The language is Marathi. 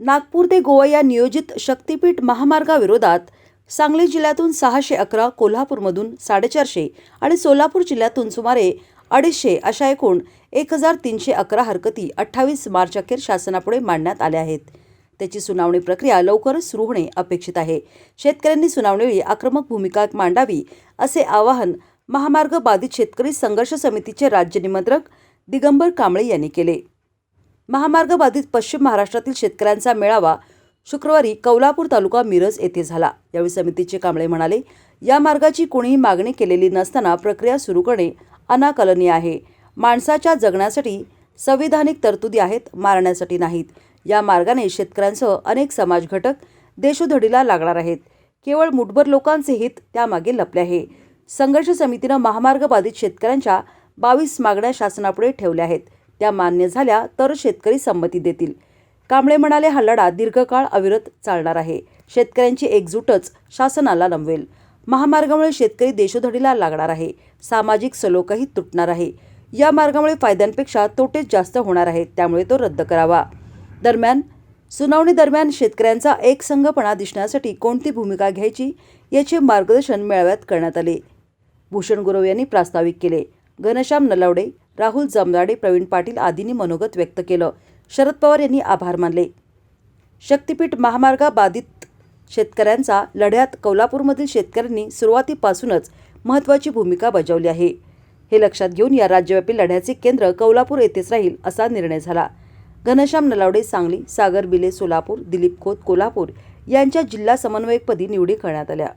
नागपूर ते गोवा या नियोजित शक्तीपीठ महामार्गाविरोधात सांगली जिल्ह्यातून सहाशे अकरा कोल्हापूरमधून साडेचारशे आणि सोलापूर जिल्ह्यातून सुमारे अडीचशे अशा एकूण एक हजार तीनशे अकरा हरकती अठ्ठावीस मार्च अखेर शासनापुढे मांडण्यात आल्या आहेत. त्याची सुनावणी प्रक्रिया लवकरच सुरू होणे अपेक्षित आहे. शेतकऱ्यांनी सुनावणीवेळी आक्रमक भूमिका मांडावी असे आवाहन महामार्ग बाधित शेतकरी संघर्ष समितीचे राज्य निमंत्रक दिगंबर कांबळे यांनी केले. महामार्ग बाधित पश्चिम महाराष्ट्रातील शेतकऱ्यांचा मेळावा शुक्रवारी कौलापूर तालुका मिरज येथे झाला. यावेळी समितीचे कांबळे म्हणाले या मार्गाची कोणीही मागणी केलेली नसताना प्रक्रिया सुरू करणे अनाकलनीय आहे. माणसाच्या जगण्यासाठी संविधानिक तरतुदी आहेत मारण्यासाठी नाहीत. या मार्गाने शेतकऱ्यांसह अनेक समाज घटक देशोधडीला लागणार आहेत. केवळ मुठभर लोकांचे हित त्यामागे लपले आहे. संघर्ष समितीनं महामार्ग बाधित शेतकऱ्यांच्या बावीस मागण्या शासनापुढे ठेवल्या आहेत. त्या मान्य झाल्या तर शेतकरी संमती देतील. कांबळे म्हणाले हा लढा दीर्घकाळ अविरत चालणार आहे. शेतकऱ्यांची एकजूटच शासनाला नमवेल महामार्गामुळे शेतकरी देशोधडीला लागणार आहे. सामाजिक सलोकही तुटणार आहे. या मार्गामुळे फायद्यांपेक्षा तोटेच जास्त होणार आहेत त्यामुळे तो रद्द करावा. दरम्यान सुनावणी दरम्यान शेतकऱ्यांचा एकसंघपणा दिसण्यासाठी कोणती भूमिका घ्यायची याचे मार्गदर्शन मेळाव्यात करण्यात आले. भूषण गुरव यांनी प्रास्ताविक केले. घनश्याम नलावडे राहुल जमदाडे प्रवीण पाटील आदींनी मनोगत व्यक्त केलं. शरद पवार यांनी आभार मानले. शक्तीपीठ महामार्गाबाधित शेतकऱ्यांचा लढ्यात कोल्हापूरमधील शेतकऱ्यांनी सुरुवातीपासूनच महत्त्वाची भूमिका बजावली आहे. हे लक्षात घेऊन या राज्यव्यापी लढ्याचे केंद्र कोल्हापूर येथेच राहील असा निर्णय झाला. घनश्याम नलावडे सांगली सागर बिले सोलापूर दिलीप खोत कोल्हापूर यांच्या जिल्हा समन्वयकपदी निवडी करण्यात आल्या.